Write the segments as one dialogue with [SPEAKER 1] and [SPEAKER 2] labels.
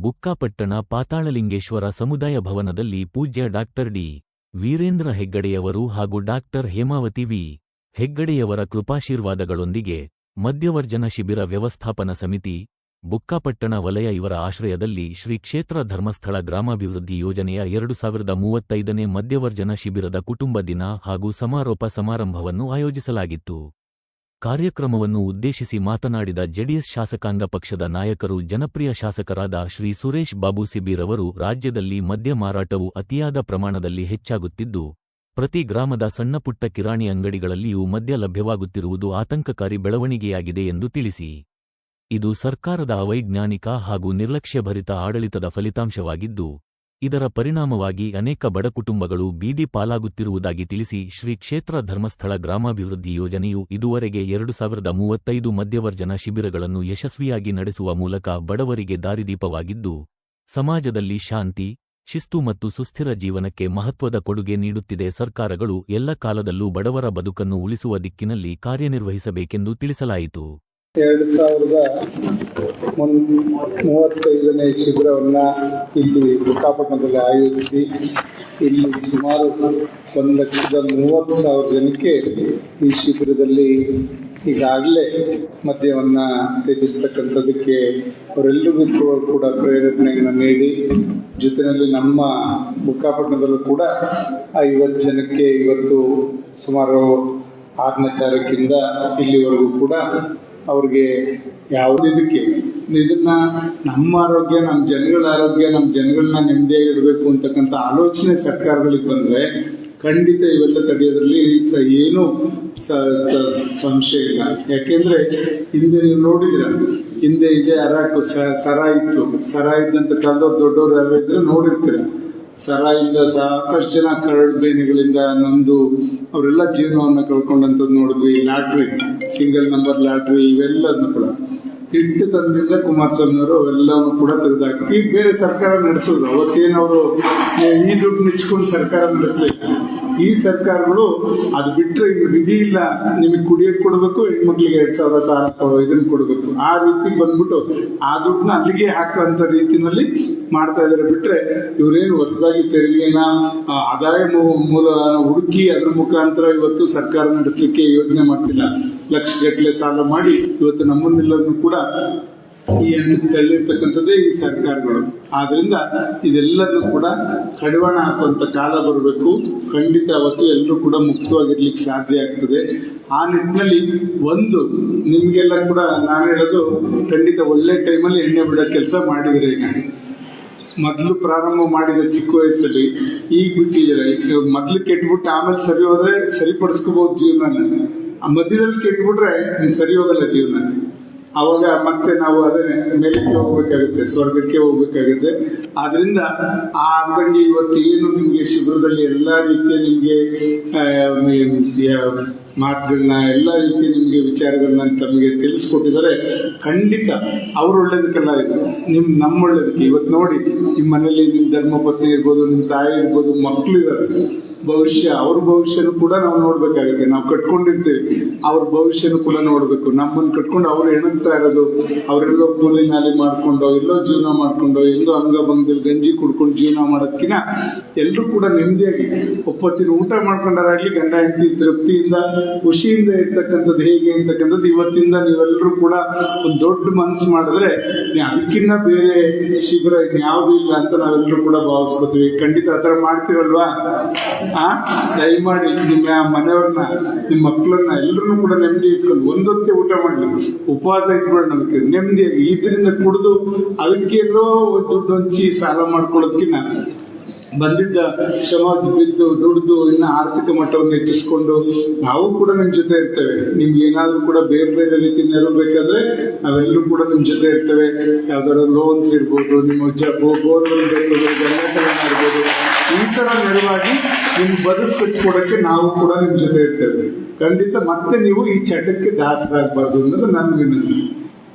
[SPEAKER 1] ಬುಕ್ಕಾಪಟ್ಟಣ ಪಾತಾಳಲಿಂಗೇಶ್ವರ ಸಮುದಾಯ ಭವನದಲ್ಲಿ ಪೂಜ್ಯ ಡಾಕ್ಟರ್ ಡಿ. ವೀರೇಂದ್ರ ಹೆಗ್ಗಡೆಯವರು ಹಾಗೂ ಡಾಕ್ಟರ್ ಹೇಮಾವತಿ ವಿ. ಹೆಗ್ಗಡೆಯವರ ಕೃಪಾಶೀರ್ವಾದಗಳೊಂದಿಗೆ ಮಧ್ಯವರ್ಜನ ಶಿಬಿರ ವ್ಯವಸ್ಥಾಪನಾ ಸಮಿತಿ, ಬುಕ್ಕಾಪಟ್ಟಣ ವಲಯ ಇವರ ಆಶ್ರಯದಲ್ಲಿ ಶ್ರೀ ಕ್ಷೇತ್ರ ಧರ್ಮಸ್ಥಳ ಗ್ರಾಮಾಭಿವೃದ್ಧಿ ಯೋಜನೆಯ ಎರಡು ಸಾವಿರದ ಮೂವತ್ತೈದನೇ ಮಧ್ಯವರ್ಜನ ಶಿಬಿರದ ಕುಟುಂಬ ದಿನ ಹಾಗೂ ಸಮಾರೋಪ ಸಮಾರಂಭವನ್ನು ಆಯೋಜಿಸಲಾಗಿತ್ತು. ಕಾರ್ಯಕ್ರಮವನ್ನು ಉದ್ದೇಶಿಸಿ ಮಾತನಾಡಿದ ಜೆಡಿಎಸ್ ಶಾಸಕಾಂಗ ಪಕ್ಷದ ನಾಯಕರು, ಜನಪ್ರಿಯ ಶಾಸಕರಾದ ಶ್ರೀ ಸುರೇಶ್ ಬಾಬು ಸಿಬಿರವರು ರಾಜ್ಯದಲ್ಲಿ ಮದ್ಯ ಮಾರಾಟವು ಅತಿಯಾದ ಪ್ರಮಾಣದಲ್ಲಿ ಹೆಚ್ಚಾಗುತ್ತಿದ್ದು, ಪ್ರತಿ ಗ್ರಾಮದ ಸಣ್ಣಪುಟ್ಟ ಕಿರಾಣಿ ಅಂಗಡಿಗಳಲ್ಲಿಯೂ ಮದ್ಯ ಲಭ್ಯವಾಗುತ್ತಿರುವುದು ಆತಂಕಕಾರಿ ಬೆಳವಣಿಗೆಯಾಗಿದೆ ಎಂದು ತಿಳಿಸಿ. ಇದು ಸರ್ಕಾರದ ಅವೈಜ್ಞಾನಿಕ ಹಾಗೂ ನಿರ್ಲಕ್ಷ್ಯಭರಿತ ಆಡಳಿತದ ಫಲಿತಾಂಶವಾಗಿದ್ದು ಇದರ ಪರಿಣಾಮವಾಗಿ ಅನೇಕ ಬಡ ಕುಟುಂಬಗಳು ಬೀದಿ ಪಾಲಾಗುತ್ತಿರುವುದಾಗಿ ತಿಳಿಸಿ ಶ್ರೀ ಕ್ಷೇತ್ರ ಧರ್ಮಸ್ಥಳ ಗ್ರಾಮಾಭಿವೃದ್ಧಿ ಯೋಜನೆಯು ಇದುವರೆಗೆ ಎರಡು ಸಾವಿರದ ಮೂವತ್ತೈದು ಮಧ್ಯವರ್ಜನ ಶಿಬಿರಗಳನ್ನು ಯಶಸ್ವಿಯಾಗಿ ನಡೆಸುವ ಮೂಲಕ ಬಡವರಿಗೆ ದಾರಿದೀಪವಾಗಿದ್ದು, ಸಮಾಜದಲ್ಲಿ ಶಾಂತಿ, ಶಿಸ್ತು ಮತ್ತು ಸುಸ್ಥಿರ ಜೀವನಕ್ಕೆ ಮಹತ್ವದ ಕೊಡುಗೆ ನೀಡುತ್ತಿದೆ. ಸರ್ಕಾರಗಳು ಎಲ್ಲ ಕಾಲದಲ್ಲೂ ಬಡವರ ಬದುಕನ್ನು ಉಳಿಸುವ ದಿಕ್ಕಿನಲ್ಲಿ ಕಾರ್ಯನಿರ್ವಹಿಸಬೇಕೆಂದು ತಿಳಿಸಲಾಯಿತು.
[SPEAKER 2] ಎರಡು ಸಾವಿರದ ಮುನ್, ಮೂವತ್ತೈದನೇ ಶಿಬಿರವನ್ನು ಇಲ್ಲಿ ಬುಕ್ಕಾಪಟ್ಟಣದಲ್ಲಿ ಆಯೋಜಿಸಿ ಇಲ್ಲಿ ಸುಮಾರು ಒಂದು ಲಕ್ಷದ ಮೂವತ್ತು ಸಾವಿರ ಜನಕ್ಕೆ ಈ ಶಿಬಿರದಲ್ಲಿ ಈಗಾಗಲೇ ಮದ್ಯವನ್ನು ತ್ಯಜಿಸ್ತಕ್ಕಂಥದ್ದಕ್ಕೆ ಅವರೆಲ್ಲರಿಗೂ ಕೂಡ ಪ್ರೇರಣೆಯನ್ನು ನೀಡಿ, ಜೊತೆಯಲ್ಲಿ ನಮ್ಮ ಬುಕ್ಕಾಪಟ್ಟಣದಲ್ಲೂ ಕೂಡ ಐವತ್ತು ಜನಕ್ಕೆ ಇವತ್ತು ಸುಮಾರು ಆರನೇ ತಾರೀಕಿಂದ ಇಲ್ಲಿವರೆಗೂ ಕೂಡ ಅವ್ರಿಗೆ ಯಾವುದಿದಕ್ಕೆ ಇದನ್ನ ನಮ್ಮ ಆರೋಗ್ಯ, ನಮ್ಮ ಜನಗಳ ಆರೋಗ್ಯ, ನಮ್ಮ ಜನಗಳನ್ನ ನೆಮ್ಮದಿಯಾಗಿಡಬೇಕು ಅಂತಕ್ಕಂಥ ಆಲೋಚನೆ ಸರ್ಕಾರಗಳಿಗೆ ಬಂದರೆ ಖಂಡಿತ ಇವೆಲ್ಲ ತಡೆಯೋದ್ರಲ್ಲಿ ಸ ಏನು ಸಂಶಯ ಇಲ್ಲ. ಯಾಕೆಂದ್ರೆ ಹಿಂದೆ ನೀವು ನೋಡಿದಿರ ಹಿಂದೆ ಇದೆ ಅರಾಕು ಸರ ಇತ್ತು. ಸರ ಇದ್ದಂತ ಕಾಲದವ್ರು ದೊಡ್ಡವ್ರು ಯಾರು ಇದ್ರೆ ನೋಡಿರ್ತೀರ. ಸರಾಯಿಂದ ಸಾಕಷ್ಟು ಜನ ಕರಡು ಬೇನೆಗಳಿಂದ ನೊಂದು ಅವರೆಲ್ಲ ಜೀವನವನ್ನು ಕಳ್ಕೊಂಡಂಥದ್ದು ನೋಡಿದ್ವಿ. ಲಾಟ್ರಿ ಸಿಂಗಲ್ ನಂಬರ್ ಲಾಟ್ರಿ ಇವೆಲ್ಲದನ್ನು ಕೂಡ. ತಿಟ್ಟು ತಂದಿಂದ ಕುಮಾರಸ್ವಾಮಿ ಅವರು ಅವೆಲ್ಲವನ್ನು ಕೂಡ ತೆಗೆದಾಕಿ ಈಗ ಬೇರೆ ಸರ್ಕಾರ ನಡೆಸೋದು. ಅವತ್ತೇನವರು, ಈ ದುಡ್ಡು ನಿಚ್ಕೊಂಡು ಸರ್ಕಾರ ನಡೆಸಲಿಲ್ಲ ಈ ಸರ್ಕಾರಗಳು ಅದು ಬಿಟ್ಟರೆ ವಿಧಿ ಇಲ್ಲ. ನಿಮಗೆ ಕುಡಿಯೋಕೆ ಕೊಡಬೇಕು, ಹೆಣ್ಮಕ್ಳಿಗೆ ಎರಡು ಸಾವಿರ ಸಾವಿರ ಇದನ್ನು ಕೊಡಬೇಕು. ಆ ರೀತಿ ಬಂದ್ಬಿಟ್ಟು ಆ ದುಡ್ಡನ್ನ ಅಲ್ಲಿಗೆ ಹಾಕುವಂಥ ರೀತಿನಲ್ಲಿ ಮಾಡ್ತಾ ಇದ್ದಾರೆ. ಬಿಟ್ಟರೆ ಇವರೇನು ಹೊಸದಾಗಿ ತೆರಿಗೆನ ಆದಾಯ ಮೂಲ ಹುಡುಕಿ ಅದ್ರ ಮುಖಾಂತರ ಇವತ್ತು ಸರ್ಕಾರ ನಡೆಸಲಿಕ್ಕೆ ಯೋಜನೆ ಮಾಡ್ತಿಲ್ಲ. ಲಕ್ಷ ಗಟ್ಟಲೆ ಸಾಲ ಮಾಡಿ ಇವತ್ತು ನಮ್ಮನ್ನೆಲ್ಲರನ್ನು ಕೂಡ ಈ ತಳ್ಳಿರ್ತಕ್ಕಂಥದ್ದೇ ಈ ಸರ್ಕಾರಗಳು. ಆದ್ರಿಂದ ಇದೆಲ್ಲದೂ ಕೂಡ ಕಡಿವಾಣ ಹಾಕುವಂಥ ಕಾಲ ಬರಬೇಕು. ಖಂಡಿತ ಅವತ್ತು ಎಲ್ಲರೂ ಕೂಡ ಮುಕ್ತವಾಗಿರ್ಲಿಕ್ಕೆ ಸಾಧ್ಯ ಆಗ್ತದೆ. ಆ ನಿಟ್ಟಿನಲ್ಲಿ ಒಂದು, ನಿಮಗೆಲ್ಲ ಕೂಡ ನಾನು ಹೇಳೋದು ಖಂಡಿತ ಒಳ್ಳೆ ಟೈಮಲ್ಲಿ ಎಣ್ಣೆ ಬಿಡೋ ಕೆಲಸ ಮಾಡಿದರೆ ಈಗ. ಮೊದಲು ಪ್ರಾರಂಭ ಮಾಡಿದ ಚಿಕ್ಕ ವಯಸ್ಸಲ್ಲಿ, ಈಗ ಬಿಟ್ಟಿದ್ದೀರ. ಮೊದಲು ಕೆಟ್ಬಿಟ್ಟು ಆಮೇಲೆ ಸರಿ ಹೋದರೆ ಸರಿಪಡಿಸ್ಕೋಬಹುದು ಜೀವನ ಆ ಮಧ್ಯದಲ್ಲಿ ಕೆಟ್ಬಿಟ್ರೆ ಸರಿ ಹೋಗಲ್ಲ ಜೀವನ ಅವಾಗ ಮತ್ತೆ ನಾವು ಅದೇ ಮೇಲಕ್ಕೆ ಹೋಗ್ಬೇಕಾಗುತ್ತೆ, ಸ್ವರ್ಗಕ್ಕೆ ಹೋಗ್ಬೇಕಾಗುತ್ತೆ. ಆದ್ರಿಂದ ಆ ಅಂದಂಗೆ ಇವತ್ತು ಏನು ನಿಮಗೆ ಶಿಬಿರದಲ್ಲಿ ಎಲ್ಲ ರೀತಿಯ ನಿಮಗೆ ಮಾತುಗಳನ್ನ, ಎಲ್ಲ ರೀತಿ ನಿಮಗೆ ವಿಚಾರಗಳನ್ನ ತಮಗೆ ತಿಳಿಸ್ಕೊಟ್ಟಿದ್ದಾರೆ. ಖಂಡಿತ ಅವ್ರ ಒಳ್ಳೇದಕ್ಕೆಲ್ಲ ನಿಮ್ಮ ನಿಮ್, ನಮ್ಮ ಒಳ್ಳೇದಕ್ಕೆ. ಇವತ್ತು ನೋಡಿ ನಿಮ್ಮ ಮನೇಲಿ ನಿಮ್ಮ ಧರ್ಮಪತ್ನಿ ಇರ್ಬೋದು ನಿಮ್ಮ ತಾಯಿ ಇರ್ಬೋದು ಮಕ್ಕಳು ಇದ್ದಾರೆ. ಭವಿಷ್ಯ, ಅವ್ರ ಭವಿಷ್ಯನೂ ಕೂಡ ನಾವು ನೋಡ್ಬೇಕಾಗುತ್ತೆ. ನಾವು ಕಟ್ಕೊಂಡಿರ್ತೀವಿ, ಅವ್ರ ಭವಿಷ್ಯನೂ ಕೂಡ ನೋಡ್ಬೇಕು. ನಮ್ಮನ್ನು ಕಟ್ಕೊಂಡು ಅವ್ರು ಏನಂತ ಇರೋದು, ಅವರೆಲ್ಲೋ ಕೂಲಿ ನಾಲಿ ಮಾಡ್ಕೊಂಡು, ಎಲ್ಲೋ ಜೀವನ ಮಾಡ್ಕೊಂಡು, ಎಲ್ಲೋ ಅಂಗಭಂಗದಲ್ಲಿ ಗಂಜಿ ಕುಡ್ಕೊಂಡು ಜೀವನ ಮಾಡೋದ್ಕಿನ ಎಲ್ಲರೂ ಕೂಡ ನೆಮ್ಮದಿಯಾಗಿ ಒಪ್ಪತ್ತಿನ ಊಟ ಮಾಡ್ಕೊಂಡಾರಾಗ್ಲಿ, ಗಂಡ, ಹೆಂಡತಿ ತೃಪ್ತಿಯಿಂದ, ಖುಷಿಯಿಂದ ಇರ್ತಕ್ಕಂಥದ್ದು ಹೇಗೆ ಅಂತಕ್ಕಂಥದ್ದು ಇವತ್ತಿಂದ ನೀವೆಲ್ಲರೂ ಕೂಡ ಒಂದು ದೊಡ್ಡ ಮನಸ್ಸು ಮಾಡಿದ್ರೆ, ಅದಕ್ಕಿನ್ನ ಬೇರೆ ಶಿಬಿರ ಇನ್ಯಾವುದೂ ಇಲ್ಲ ಅಂತ ನಾವೆಲ್ಲರೂ ಕೂಡ ಭಾವಿಸ್ಕೋತೀವಿ. ಖಂಡಿತ ಆ ಥರ ಮಾಡ್ತೀವಲ್ವಾ ದಯಮಾಡಿ ನಿಮ್ಮ ಮನೆಯವ್ರನ್ನ, ನಿಮ್ಮ ಮಕ್ಕಳನ್ನ ಎಲ್ಲರೂ ಕೂಡ ನೆಮ್ಮದಿ ಇಟ್ಕೊಂಡು ಒಂದೊತ್ತೆ ಊಟ ಮಾಡಲಿ ಉಪವಾಸ ಇಟ್ಬೇಡ ನಮಗೆ. ನೆಮ್ಮದಿ ಇದರಿಂದ ಕುಡಿದು ಅದಕ್ಕೆಲ್ಲೋ ದುಡ್ಡು ಹಂಚಿ ಸಾಲ ಮಾಡ್ಕೊಳ್ಳೋದಕ್ಕಿಂತ ಬಂದಿದ್ದ ಶ್ರಮ ಬಿದ್ದು ದುಡಿದು ಇನ್ನು ಆರ್ಥಿಕ ಮಟ್ಟವನ್ನು ಹೆಚ್ಚಿಸ್ಕೊಂಡು ನಾವು ಕೂಡ ನಿಮ್ಮ ಜೊತೆ ಇರ್ತೇವೆ. ನಿಮ್ಗೆ ಏನಾದರೂ ಕೂಡ ಬೇರೆ ಬೇರೆ ರೀತಿ ನೆರವು ಬೇಕಾದ್ರೆ ನಾವೆಲ್ಲರೂ ಕೂಡ ನಿಮ್ಮ ಜೊತೆ ಇರ್ತೇವೆ. ಯಾವ್ದಾದ್ರು ಲೋನ್ಸ್ ಇರ್ಬೋದು, ನಿಮ್ಮ ಜ ಬೋರ್ವೆಲ್ ಬೇಕು ಇರ್ಬೋದು ಈ ಥರ ನೆರವಾಗಿ ನಿಮ್ಮ ಬದುಕು ಕಟ್ಕೊಡಕ್ಕೆ ನಾವು ಕೂಡ ನಿಮ್ಮ ಜೊತೆ ಇರ್ತೇವೆ. ಖಂಡಿತ ಮತ್ತೆ ನೀವು ಈ ಚಟಕ್ಕೆ ದಾಸರಾಗಬಾರ್ದು ಅನ್ನೋದು ನನ್ನ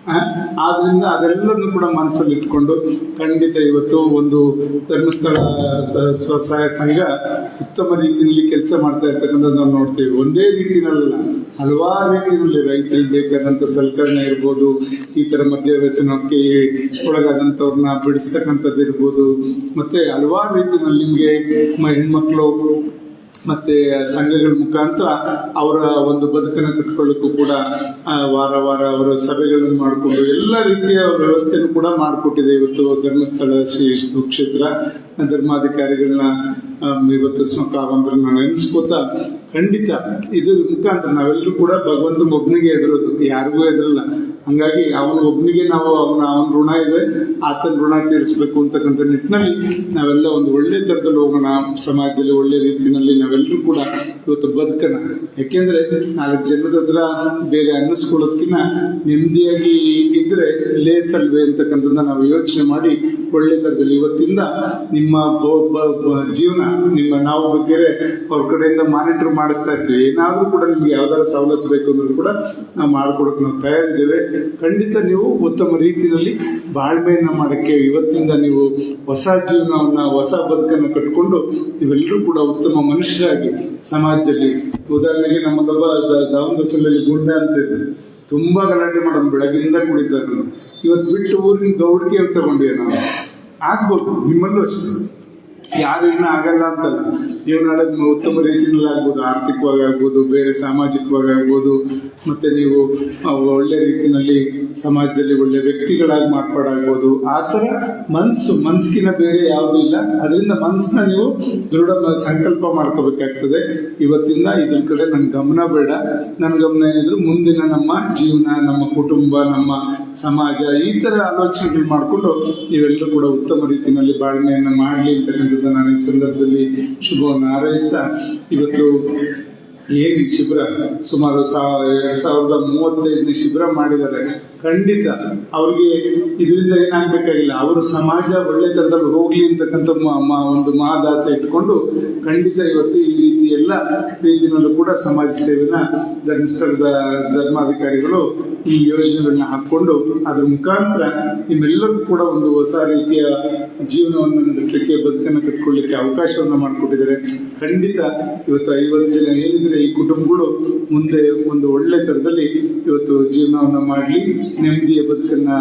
[SPEAKER 2] ಆ, ಆದ್ರಿಂದ ಅದೆಲ್ಲವನ್ನು ಕೂಡ ಮನಸ್ಸಲ್ಲಿ ಇಟ್ಕೊಂಡು ಖಂಡಿತ ಇವತ್ತು ಒಂದು ಧರ್ಮಸ್ಥಳ ಸ್ವಸಹಾಯ ಸಂಘ ಉತ್ತಮ ರೀತಿಯಲ್ಲಿ ಕೆಲಸ ಮಾಡ್ತಾ ಇರ್ತಕ್ಕಂಥದ್ದು ನಾವು ನೋಡ್ತೀವಿ. ಒಂದೇ ರೀತಿಯಲ್ಲ ಹಲವಾರು ರೀತಿಯಲ್ಲಿ ರೈತರಿಗೆ ಬೇಕಾದಂಥ ಸಲಕರಣೆ ಇರ್ಬೋದು ಈ ಥರ ಮದ್ಯ ವ್ಯಸನಕ್ಕೆ ಒಳಗಾದಂಥವ್ರನ್ನ ಬಿಡಿಸ್ತಕ್ಕಂಥದ್ದು ಇರ್ಬೋದು ಮತ್ತು ಹಲವಾರು ರೀತಿಯಲ್ಲಿ ನಿಮಗೆ ಹೆಣ್ಮಕ್ಳು ಮತ್ತೆ ಸಂಘಗಳ ಮುಖಾಂತರ ಅವರ ಒಂದು ಬದುಕನ್ನು ಕಟ್ಕೊಳ್ಳೋಕ್ಕೂ ಕೂಡ ವಾರ ವಾರ ಅವರ ಸಭೆಗಳನ್ನು ಮಾಡಿಕೊಂಡು ಎಲ್ಲ ರೀತಿಯ ವ್ಯವಸ್ಥೆಯನ್ನು ಕೂಡ ಮಾಡಿಕೊಟ್ಟಿದೆ. ಇವತ್ತು ಧರ್ಮಸ್ಥಳ ಶ್ರೀ ಸುಕ್ಷೇತ್ರ ಧರ್ಮಾಧಿಕಾರಿಗಳನ್ನ ಇವತ್ತು ಸ್ಮಕಾವಂದ್ರನ್ನ ನೆನೆಸ್ಕೋತಾ ಖಂಡಿತ ಇದ್ರ ಮುಖಾಂತರ. ನಾವೆಲ್ಲರೂ ಕೂಡ ಭಗವಂತನ ಒಬ್ಬನಿಗೆ ಎದುರೋದು ಯಾರಿಗೂ ಎದುರಲ್ಲ ಹಂಗಾಗಿ ಅವನ ಒಬ್ಬನಿಗೆ ನಾವು ಅವನ ಅವನ ಋಣ ಇದೆ. ಆತನ ಋಣ ತೀರಿಸಬೇಕು ಅಂತಕ್ಕಂಥ ನಿಟ್ಟಿನಲ್ಲಿ ನಾವೆಲ್ಲ ಒಂದು ಒಳ್ಳೆ ಥರದಲ್ಲಿ ಹೋಗೋಣ. ಸಮಾಜದಲ್ಲಿ ಒಳ್ಳೆ ರೀತಿಯಲ್ಲಿ ನಾವೆಲ್ಲರೂ ಕೂಡ ಇವತ್ತು ಬದುಕೋಣ. ಯಾಕೆಂದ್ರೆ ನಾಲ್ಕು ಜನದ ಹತ್ರ ಬೇರೆ ಅನ್ನಿಸ್ಕೊಳ್ಳೋದಕ್ಕಿಂತ ನೆಮ್ಮದಿಯಾಗಿ ಇದ್ರೆ ಲೇಸಲ್ವೇ ಅಂತಕ್ಕಂಥದ್ದನ್ನ ನಾವು ಯೋಚನೆ ಮಾಡಿ ಒಳ್ಳೆ ಥರದಲ್ಲಿ ಇವತ್ತಿಂದ ನಿಮ್ಮ ಜೀವನ ನಿಮ್ಮ ನಾವು ಬೇಕಾದ್ರೆ ಅವ್ರ ಕಡೆಯಿಂದ ಮಾನಿಟರ್ ಮಾಡಿಸ್ತಾ ಇರ್ತೀವಿ. ಏನಾದರೂ ಕೂಡ ನಿಮ್ಗೆ ಯಾವ್ದಾದ್ರು ಸವಲತ್ತು ಬೇಕು ಅಂದ್ರೂ ಕೂಡ ನಾವು ಮಾಡ್ಕೊಡಕ್ಕೆ ನಾವು ತಯಾರಿದ್ದೇವೆ. ಖಂಡಿತ ನೀವು ಉತ್ತಮ ರೀತಿಯಲ್ಲಿ ಬಾಳ್ಮೆಯನ್ನು ಮಾಡೋಕ್ಕೆ ಇವತ್ತಿಂದ ನೀವು ಹೊಸ ಜೀವನವನ್ನ, ಹೊಸ ಬದುಕನ್ನು ಕಟ್ಕೊಂಡು ನೀವೆಲ್ಲರೂ ಕೂಡ ಉತ್ತಮ ಮನುಷ್ಯರಾಗಿ ಸಮಾಜದಲ್ಲಿ, ಉದಾಹರಣೆಗೆ ನಮ್ಮ ದ- ದಾವಣಗೆರೆಯಲ್ಲಿ ಗುಂಡ ಅಂತ ಇದ್ದಾರೆ ತುಂಬಾ ಗಲಾಟೆ ಮಾಡೋದು ಬೆಳಗ್ಗೆಯಿಂದ ಕುಡಿತಾರೆ ಇವತ್ತು ಬಿಟ್ಟು ಊರಿನ ಗೌಡಿಗೆ ತಗೊಂಡಿವೆ ನಾವು. आज बोलतो मी म्हणलो असतो ಯಾರು ಏನೂ ಆಗಲ್ಲ ಅಂತಲ್ಲ. ನೀವು ನಾಳೆ ಉತ್ತಮ ರೀತಿಯಲ್ಲಿ ಆಗ್ಬೋದು, ಆರ್ಥಿಕವಾಗಿ ಆಗ್ಬೋದು, ಬೇರೆ ಸಾಮಾಜಿಕವಾಗಿ ಆಗ್ಬೋದು, ಮತ್ತೆ ನೀವು ಒಳ್ಳೆ ರೀತಿಯಲ್ಲಿ ಸಮಾಜದಲ್ಲಿ ಒಳ್ಳೆ ವ್ಯಕ್ತಿಗಳಾಗಿ ಮಾರ್ಪಾಡಾಗ್ಬೋದು ಆ ಥರ ಮನಸ್ಸು ಮನಸ್ಸಿನ ಬೇರೆ ಯಾವುದೂ ಇಲ್ಲ. ಅದರಿಂದ ಮನಸ್ಸನ್ನ ನೀವು ದೃಢ ಸಂಕಲ್ಪ ಮಾಡ್ಕೋಬೇಕಾಗ್ತದೆ. ಇವತ್ತಿಂದ ಇದ್ರ ಕಡೆ ನನ್ನ ಗಮನ ಬೇಡ. ನನ್ನ ಗಮನ ಏನಿದ್ರು ಮುಂದಿನ ನಮ್ಮ ಜೀವನ, ನಮ್ಮ ಕುಟುಂಬ, ನಮ್ಮ ಸಮಾಜ ಈ ಥರ ಆಲೋಚನೆಗಳು ಮಾಡಿಕೊಂಡು ನೀವೆಲ್ಲರೂ ಕೂಡ ಉತ್ತಮ ರೀತಿಯಲ್ಲಿ ಬಾಳ್ಮೆಯನ್ನು ಮಾಡಲಿ ಅಂತಕ್ಕಂಥದ್ದು ನಾನು ಈ ಸಂದರ್ಭದಲ್ಲಿ ಶುಭವನ್ನು ಹಾರೈಸ್ತಾ ಇವತ್ತು ಏನು ಶಿಬಿರ? ಸುಮಾರು ಸಾವ ಎರಡು ಸಾವಿರದ ಮೂವತ್ತೈದನೇ ಶಿಬಿರ ಮಾಡಿದ್ದಾರೆ. ಖಂಡಿತ ಅವ್ರಿಗೆ ಇದರಿಂದ ಏನಾಗಬೇಕಾಗಿಲ್ಲ. ಅವರು ಸಮಾಜ ಒಳ್ಳೆ ಥರದಲ್ಲಿ ಹೋಗ್ಲಿ ಅಂತಕ್ಕಂಥ ಒಂದು ಮಹಾದಾಸೆ ಇಟ್ಕೊಂಡು ಖಂಡಿತ ಇವತ್ತು ಈ ರೀತಿ ಎಲ್ಲ ರೀತಿಯಲ್ಲೂ ಕೂಡ ಸಮಾಜ ಸೇವೆನ ಧರ್ಮಸ್ಥಳದ ಧರ್ಮಾಧಿಕಾರಿಗಳು ಈ ಯೋಜನೆಗಳನ್ನ ಹಾಕ್ಕೊಂಡು ಅದ್ರ ಮುಖಾಂತರ ನಿಮ್ಮೆಲ್ಲರಿಗೂ ಕೂಡ ಒಂದು ಹೊಸ ರೀತಿಯ ಜೀವನವನ್ನು ನಡೆಸಲಿಕ್ಕೆ, ಬದುಕನ್ನು ಕಟ್ಕೊಳ್ಳಿಕ್ಕೆ ಅವಕಾಶವನ್ನು ಮಾಡಿಕೊಟ್ಟಿದ್ದಾರೆ. ಖಂಡಿತ ಇವತ್ತು ಐವತ್ತು ಜನ ಏನಿದ್ರೆ ಈ ಕುಟುಂಬಗಳು ಮುಂದೆ ಒಂದು ಒಳ್ಳೆ ಥರದಲ್ಲಿ ಇವತ್ತು ಜೀವನವನ್ನು ಮಾಡಲಿ, ನೆಮ್ಮದಿಯ ಬದುಕನ್ನ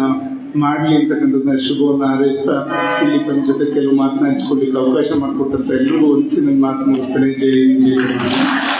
[SPEAKER 2] ಮಾಡಲಿ ಅಂತಕ್ಕಂಥದ್ದನ್ನ ಶುಭವನ್ನು ಹಾರೈಸ್ತಾ ಇಲ್ಲಿ ತಮ್ಮ ಜೊತೆ ಕೆಲವು ಮಾತನ್ನ ಹಂಚ್ಕೊಳ್ಳಿಕ್ಕೆ ಅವಕಾಶ ಮಾಡಿಕೊಟ್ಟಂತ ಎಲ್ರಿಗೂ ಒಂದ್ಸಿ ನನ್ನ ಮಾತು ಮುಗಿಸ್ತೇನೆ. ಜೈ ಜೈ.